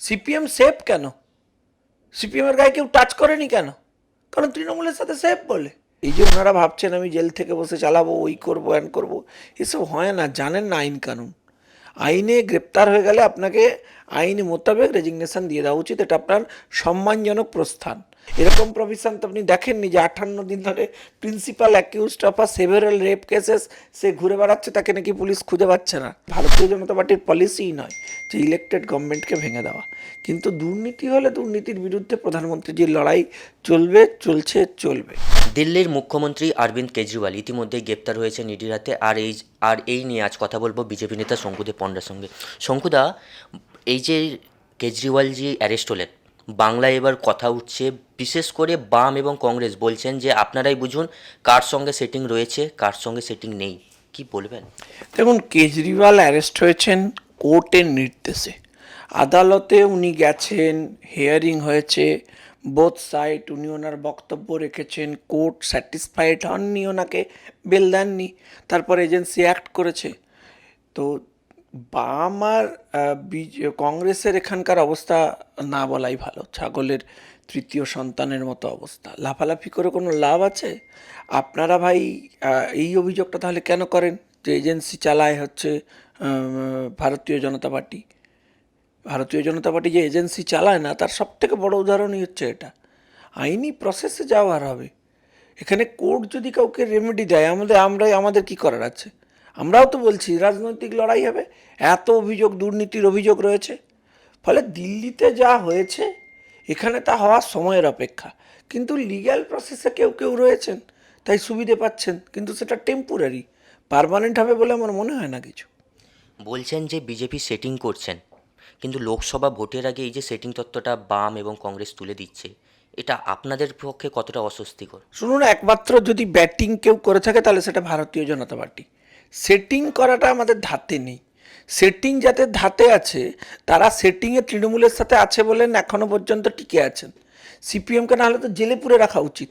CPM safe কেন? সিপিএমের গায়ে কেউ টাচ করেনি কেন? কারণ তৃণমূলের সাথে সেফ বলে। এই যে ওনারা ভাবছেন, আমি জেল থেকে বসে চালাবো, ওই করব অ্যান করব, এসব হয় না, জানেন না আইন কানুন। আইনে গ্রেপ্তার হয়ে গেলে আপনাকে আইন মোতাবেক রেজিগনেশন দিয়ে দেওয়া উচিত। এটা আপনার সম্মানজনক প্রস্থান। এরকম প্রভিশন তো আপনি দেখেননি যে আটান্ন দিন ধরে principal accused of a several rape cases সে ঘুরে বেড়াচ্ছে, তাকে নাকি পুলিশ খুঁজে পাচ্ছে না। ভারতীয় জনতা পার্টির পলিসিই নয় যে ইলেকটেড গভর্নমেন্টকে ভেঙে দেওয়া। কিন্তু দুর্নীতি হলে দুর্নীতির বিরুদ্ধে প্রধানমন্ত্রী যে লড়াই চলবে, চলছে, চলবে। দিল্লির মুখ্যমন্ত্রী অরবিন্দ কেজরিওয়াল ইতিমধ্যে গ্রেপ্তার হয়েছে নিডির হাতে আর এই আর এই নিয়ে আজ কথা বলব বিজেপি নেতা শঙ্কুদেব পণ্ডার সঙ্গে। শঙ্কুদা এই যে কেজরিওয়ালজি অ্যারেস্ট হলেন বাংলায় এবার কথা উঠছে, বিশেষ করে বাম এবং কংগ্রেস বলছেন যে আপনারাই বুঝুন কার সঙ্গে সেটিং রয়েছে, কার সঙ্গে সেটিং নেই। কি বলবেন? দেখুন, কেজরিওয়াল অ্যারেস্ট হয়েছেন কোর্টের নির্দেশে। আদালতে উনি গেছেন হিয়ারিং হয়েছে বোথ সাইড উনি ওনার বক্তব্য রেখেছেন, কোর্ট স্যাটিসফাইড হননি ওনাকে বেল দেননি, তারপর এজেন্সি অ্যাক্ট করেছে। তো বাম আর আহ, কংগ্রেসের এখানকার অবস্থা না বলাই ভালো। ছাগলের তৃতীয় সন্তানের মতো অবস্থা। লাফালাফি করে কোনো লাভ আছে? আপনারা ভাই এই অভিযোগটা তাহলে কেন করেন যে এজেন্সি চালায় হচ্ছে ভারতীয় জনতা পার্টি? ভারতীয় জনতা পার্টি যে এজেন্সি চালায় না তার সব থেকে বড় উদাহরণই হচ্ছে এটা। আইনি প্রসেসে যাওয়ার হবে। এখানে কোর্ট যদি কাউকে রেমেডি দেয় আমাদের আমরাই আমাদের কি করার আছে? আমরাও তো বলছি রাজনৈতিক লড়াই হবে। এত অভিযোগ দুর্নীতির অভিযোগ রয়েছে। ফলে দিল্লিতে যা হয়েছে এখানে তা হওয়ার সময়ের অপেক্ষা। কিন্তু লিগ্যাল প্রসেসে কেউ কেউ রয়েছেন তাই সুবিধে পাচ্ছেন কিন্তু সেটা টেম্পোরারি পার্মানেন্ট হবে বলে আমার মনে হয় না কিছু। বলছেন যে বিজেপি সেটিং করছেন কিন্তু লোকসভা ভোটের আগে এই যে সেটিং তত্ত্বটা বাম এবং কংগ্রেস তুলে দিচ্ছে এটা আপনাদের পক্ষে কতটা অস্বস্তিকর? শুনুন একমাত্র যদি ব্যাটিং কেউ করে থাকে তাহলে সেটা ভারতীয় জনতা পার্টি। সেটিং করাটা আমাদের ধাতে নেই। সেটিং যাতে ধাতে আছে তারা সেটিংয়ে তৃণমূলের সাথে আছে বলেন এখনও পর্যন্ত টিকে আছেন। সিপিএমকে নাহলে তো জেলে পুরে রাখা উচিত।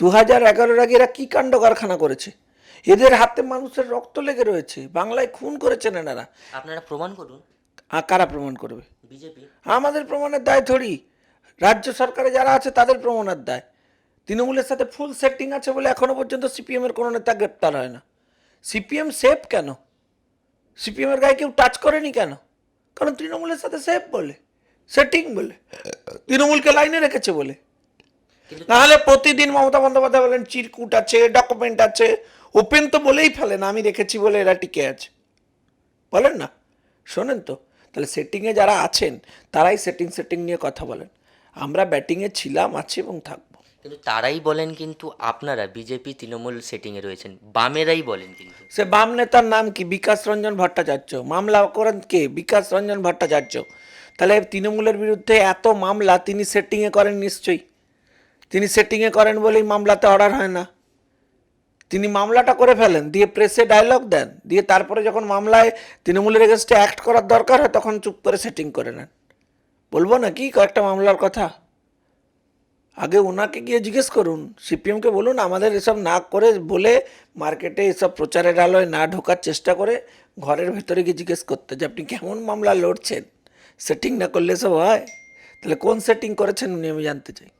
দু হাজার এগারোর আগে এরা কী কাণ্ড কারখানা করেছে? এদের হাতে মানুষের রক্ত লেগে রয়েছে। বাংলায় খুন করেছেন এনারা। আপনারা প্রমাণ করুন। কারা প্রমাণ করবে? বিজেপি। আমাদের প্রমাণের দায় থরি রাজ্য সরকারে যারা আছে তাদের প্রমাণের দায়। তৃণমূলের সাথে ফুল সেটিং আছে বলে এখনও পর্যন্ত সিপিএমের কোনো নেতা গ্রেপ্তার হয় না। সিপিএম সেফ কেন? সিপিএমের গায়ে কেউ টাচ করেনি কেন? কারণ তৃণমূলের সাথে সেফ বলে সেটিং বলে তৃণমূলকে লাইনে রেখেছে বলে। নাহলে প্রতিদিন মমতা বন্দ্যোপাধ্যায় বলেন চিরকুট আছে ডকুমেন্ট আছে ওপেন তো বলেই ফেলেন আমি রেখেছি বলে এরা টিকে আছে। বলেন না শোনেন তো তাহলে সেটিংয়ে যারা আছেন তারাই সেটিং সেটিং নিয়ে কথা বলেন। আমরা ব্যাটিংয়ে ছিলাম আছি এবং থাকব। কিন্তু তারাই বলেন কিন্তু আপনারা, বিজেপি, তৃণমূল সেটিংয়ে রয়েছেন। বামেরাই বলেন কিন্তু। সে বাম নেতার নাম কি? বিকাশ রঞ্জন ভট্টাচার্য। মামলা করেন কে? বিকাশ রঞ্জন ভট্টাচার্য। তাহলে তৃণমূলের বিরুদ্ধে এত মামলা তিনি সেটিংয়ে করেন নিশ্চয়ই। তিনি সেটিংয়ে করেন বলেই মামলাতে অর্ডার হয় না। তিনি মামলাটা করে ফেলেন, দিয়ে প্রেসে ডায়লগ দেন, দিয়ে তারপরে যখন মামলায় তৃণমূলের এগেনস্টে অ্যাক্ট করার দরকার হয়, তখন চুপ করে সেটিং করে নেন। বলব না কি কয়েকটা মামলার কথা? আগে ওনাকে গিয়ে জিজ্ঞেস করুন, সিপিএমকে বলুন, আমাদের এসব না করে বলে মার্কেটে এসব প্রচারের আলোয় না ঢোকার চেষ্টা করে ঘরের ভেতরে গিয়ে জিজ্ঞেস করতে যে, আপনি কেমন মামলা লড়ছেন? সেটিং না করলে সব হয়? তাহলে কোন সেটিং করেছেন উনি আমি জানতে চাই।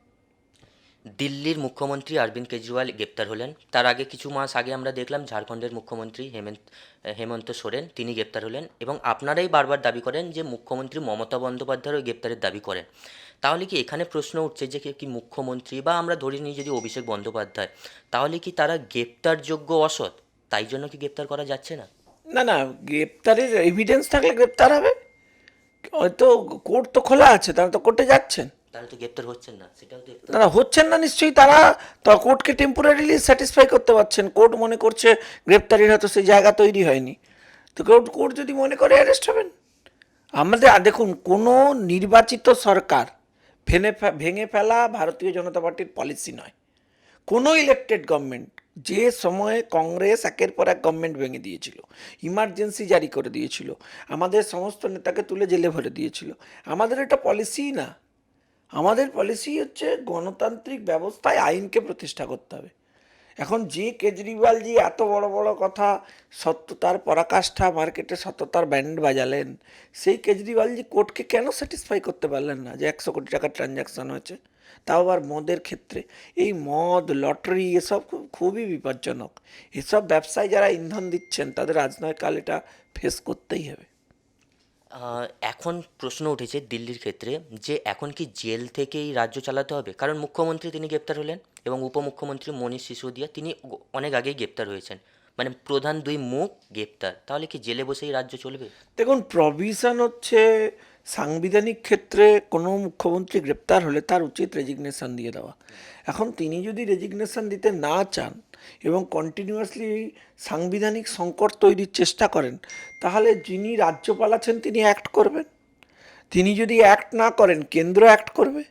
দিল্লির মুখ্যমন্ত্রী অরবিন্দ কেজরিওয়াল গ্রেপ্তার হলেন। তার আগে কিছু মাস আগে আমরা দেখলাম ঝাড়খণ্ডের মুখ্যমন্ত্রী হেমন্ত হেমন্ত সোরেন তিনি গ্রেপ্তার হলেন এবং আপনারাই বারবার দাবি করেন যে মুখ্যমন্ত্রী মমতা বন্দ্যোপাধ্যায়েরও গ্রেপ্তারের দাবি করেন তাহলে কি এখানে প্রশ্ন উঠছে যে কি মুখ্যমন্ত্রী বা আমরা ধরে নিই যদি অভিষেক বন্দ্যোপাধ্যায় তাহলে কি তারা গ্রেপ্তারযোগ্য অসৎ? তাই জন্য কি গ্রেপ্তার করা যাচ্ছে না? না না গ্রেপ্তারের এভিডেন্স থাকলে গ্রেপ্তার হবে। হয়তো কোর্ট তো খোলা আছে তারা তো কোর্টে যাচ্ছেন। তাহলে তো গ্রেপ্তার হচ্ছেন না সেটাও তো না না হচ্ছেন না নিশ্চয়ই তারা তো কোর্টকে টেম্পোরারিলি স্যাটিসফাই করতে পারছেন। কোর্ট মনে করছে গ্রেপ্তারির হয়তো সেই জায়গা তৈরি হয়নি। তো কোর্ট কোর্ট যদি মনে করে অ্যারেস্ট হবেন। আমাদের দেখুন কোনো নির্বাচিত সরকার ভেঙে ভেঙে ফেলা ভারতীয় জনতা পার্টির পলিসি নয়। কোনো ইলেকটেড গভর্নমেন্ট যে সময়ে কংগ্রেস একের পর এক গভর্নমেন্ট ভেঙে দিয়েছিল ইমার্জেন্সি জারি করে দিয়েছিল, আমাদের সমস্ত নেতাকে তুলে জেলে ভরে দিয়েছিল, আমাদের এটা পলিসি না। আমাদের পলিসি হচ্ছে গণতান্ত্রিক ব্যবস্থায় আইনকে প্রতিষ্ঠা করতে হবে। এখন যে কেজরিওয়ালজি এত বড় বড় কথা সত্যতার পরাকাষ্ঠা, মার্কেটে সত্যতার ব্যান্ড বাজালেন, সেই কেজরিওয়ালজি কোর্টকে কেন স্যাটিসফাই করতে পারলেন না যে একশো কোটি টাকার ট্রানজ্যাকশন হয়েছে? তাও আবার মদের ক্ষেত্রে। এই মদ, লটারি এসব খুব, খুবই বিপজ্জনক। এসব ব্যবসায় যারা ইন্ধন দিচ্ছেন, তাদের রাজনয়কাল এটা ফেস করতেই হবে। এখন প্রশ্ন উঠেছে দিল্লির ক্ষেত্রে যে এখন কি জেল থেকেই রাজ্য চালাতে হবে? কারণ মুখ্যমন্ত্রী তিনি গ্রেপ্তার হলেন। এবং উপমুখ্যমন্ত্রী মনীষ সিসোদিয়া, তিনি অনেক আগেই গ্রেপ্তার হয়েছেন। মানে প্রধান দুই মুখ গ্রেপ্তার। তাহলে কি জেলে বসেই রাজ্য চলবে? দেখুন, প্রভিশন হচ্ছে সাংবিধানিক ক্ষেত্রে কোনো মুখ্যমন্ত্রী গ্রেপ্তার হলে তার উচিত রেজিগনেশন দিয়ে দেওয়া। এখন তিনি যদি রেজিগনেশন দিতে না চান এবং কন্টিনিউয়াসলি সাংবিধানিক সংকট তৈরির চেষ্টা করেন, তাহলে যিনি রাজ্যপাল আছেন তিনি অ্যাক্ট করবেন। তিনি যদি অ্যাক্ট না করেন, কেন্দ্র অ্যাক্ট করবে।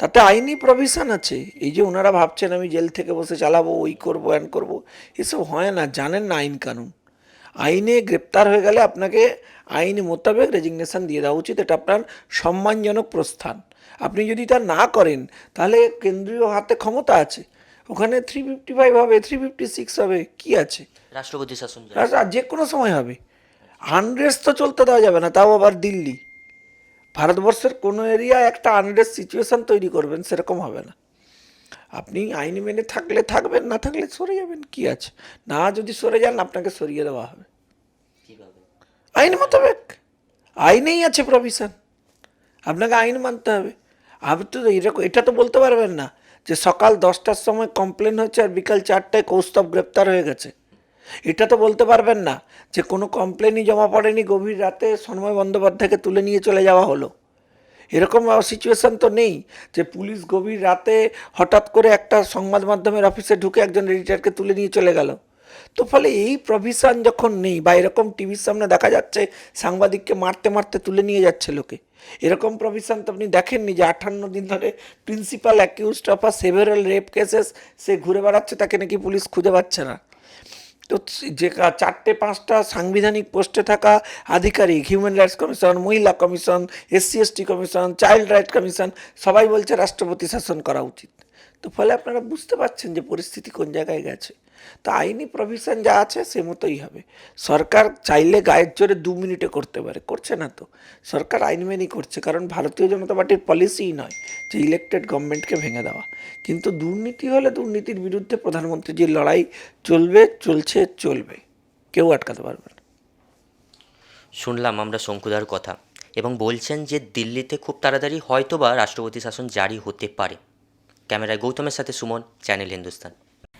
তাতে আইনি প্রভিশন আছে। এই যে ওনারা ভাবছেন আমি জেল থেকে বসে চালাবো ওই করব অ্যান করব। এসব হয় না জানেন না আইন কানুন। আইনে গ্রেপ্তার হয়ে গেলে আপনাকে আইন মোতাবেক রেজিগনেশন দিয়ে দেওয়া উচিত। এটা আপনার সম্মানজনক প্রস্থান। আপনি যদি তা না করেন তাহলে কেন্দ্রীয় হাতে ক্ষমতা আছে। ওখানে থ্রি ফিফটি ফাইভ হবে থ্রি ফিফটি সিক্স হবে কি আছে? রাষ্ট্রপতি শাসন আর যে কোনো সময় হবে। আনরেস্ট তো চলতে দেওয়া যাবে না তাও আবার দিল্লি। ভারতবর্ষের কোনো এরিয়া একটা আনরেস্ট সিচুয়েশন তৈরি করবেন সেরকম হবে না। আপনি আইন মেনে থাকলে থাকবেন না থাকলে সরে যাবেন কি আছে? না যদি সরে যান আপনাকে সরিয়ে দেওয়া হবে। আইন মোতাবেক। আইনেই আছে প্রভিশন আপনাকে আইন মানতে হবে। আপনি তো এরকম এটা তো বলতে পারবেন না যে সকাল দশটার সময় কমপ্লেন হয়েছে আর বিকাল চারটায় কৌস্তব গ্রেপ্তার হয়ে গেছে। এটা তো বলতে পারবেন না যে কোনো কমপ্লেনই জমা পড়েনি, গভীর রাতে সন্ময় বন্দ্যোপাধ্যায়কে তুলে নিয়ে চলে যাওয়া হলো। এরকম সিচুয়েশন তো নেই যে পুলিশ গভীর রাতে হঠাৎ করে একটা সংবাদ মাধ্যমের অফিসে ঢুকে একজন এডিটারকে তুলে নিয়ে চলে গেল। তো ফলে এই প্রভিশন যখন নেই বা এরকম টিভির সামনে দেখা যাচ্ছে সাংবাদিককে মারতে মারতে তুলে নিয়ে যাচ্ছে লোকে, এরকম প্রভিশন তো আপনি দেখেননি যে আঠান্ন দিন ধরে principal accused of a several rape cases সে ঘুরে বেড়াচ্ছে, তাকে নাকি পুলিশ খুঁজে পাচ্ছে না। তো যে চারটে, পাঁচটা সাংবিধানিক পোস্টে থাকা আধিকারিক হিউম্যান রাইটস কমিশন মহিলা commission SC ST commission child right commission সবাই বলছে রাষ্ট্রপতি শাসন করা উচিত। তো ফলে আপনারা বুঝতে পারছেন যে পরিস্থিতি কোন জায়গায় গেছে। তো আইনি প্রভিশন যা আছে সে মতোই হবে। সরকার চাইলে গায়ের জোরে দু মিনিটে করতে পারে, করছে না তো। সরকার আইন মেনেই করছে, কারণ ভারতীয় জনতা পার্টির পলিসিই নয় যে ইলেকটেড গভর্নমেন্টকে ভেঙে দেওয়া। কিন্তু দুর্নীতি হলে দুর্নীতির বিরুদ্ধে প্রধানমন্ত্রী যে লড়াই চলবে, চলছে, চলবে। কেউ আটকাতে পারবে না। শুনলাম আমরা শঙ্কুদার কথা, এবং বলছেন যে দিল্লিতে খুব তাড়াতাড়ি হয়তোবা রাষ্ট্রপতি শাসন জারি হতে পারে। ক্যামেরায় গৌতমের সাথে সুমন, চ্যানেল হিন্দুস্তান।